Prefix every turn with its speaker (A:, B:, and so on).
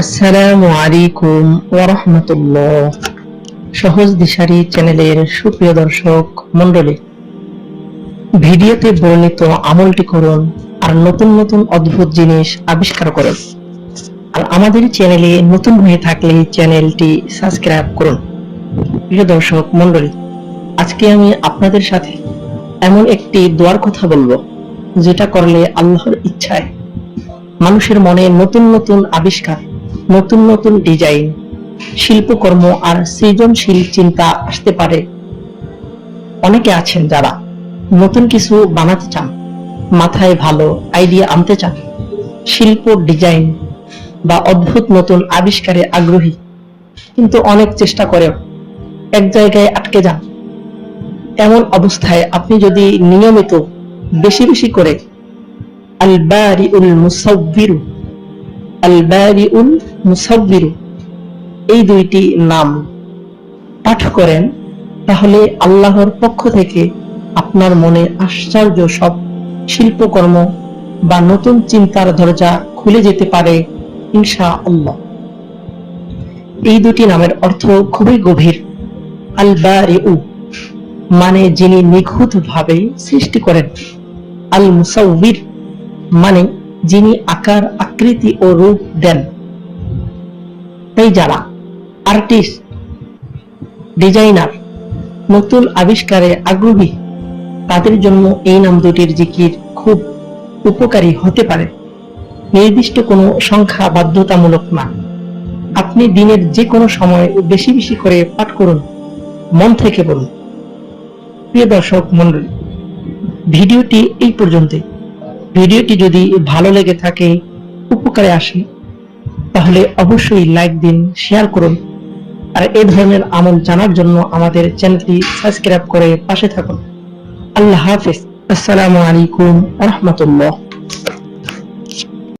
A: আসসালামু আলাইকুম ওরহমতুল্লাহ সহজ দিশারি চ্যানেলের সুপ্রিয় দর্শক মন্ডলী ভিডিওতে বর্ণিত আমলটি করুন আর নতুন নতুন অদ্ভুত জিনিস আবিষ্কার করুন। আর আমাদের চ্যানেলে নতুন হয়ে থাকলে চ্যানেলটি সাবস্ক্রাইব করুন। প্রিয় দর্শক মন্ডলী আজকে আমি আপনাদের সাথে এমন একটি দোয়ার কথা বলব, যেটা করলে আল্লাহর ইচ্ছায় মানুষের মনে নতুন নতুন আবিষ্কার নতুন নতুন ডিজাইন, শিল্পকর্ম আর সৃজনশীল চিন্তা আসতে পারে। অনেকে আছেন যারা নতুন কিছু বানাতে চান, মাথায় ভালো আইডিয়া আনতে চান, শিল্প, ডিজাইন বা অদ্ভুত নতুন আবিষ্কারে আগ্রহী, কিন্তু অনেক চেষ্টা করেও এক জায়গায় আটকে যান। এমন অবস্থায় আপনি যদি নিয়মিত বেশি বেশি করে আল বারিউল মুসাব্বিরু আল বারিউল মুসাব্বিরু। এই দুইটি নাম পাঠ করেন, তাহলে আল্লাহর পক্ষ থেকে আপনার মনে আশ্চর্য সব শিল্পকর্ম বা নতুন চিন্তার দরজা খুলে যেতে পারে ইনশা আল্লাহ এই দুটি নামের অর্থ খুবই গভীর। আল বারিউ মানে যিনি নিখুঁত ভাবে সৃষ্টি করেন। আল মুসাউবির মানে যিনি আকার আকৃতি ও রূপ দেন। তাই যারা আর্টিস্ট ডিজাইনার নতুন আবিষ্কারে আগ্রহী, তাদের জন্য এই নাম দুটির জিকির খুব উপকারী হতে পারে। নির্দিষ্ট কোনো সংখ্যা বাধ্যতামূলক না। আপনি দিনের যে কোনো সময় বেশি বেশি করে পাঠ করুন, মন থেকে বলুন প্রিয় দর্শক মন্ডলী ভিডিওটি এই পর্যন্তই। ভিডিওটি যদি ভালো লেগে থাকে উপকারে আসে, তাহলে অবশ্যই লাইক দিন শেয়ার করুন। আর এ ধরনের আমল জানার জন্য আমাদের চ্যানেলটি সাবস্ক্রাইব করে পাশে থাকুন। আল্লাহ হাফিজ। আসসালামু আলাইকুম রহমতুল্লাহ।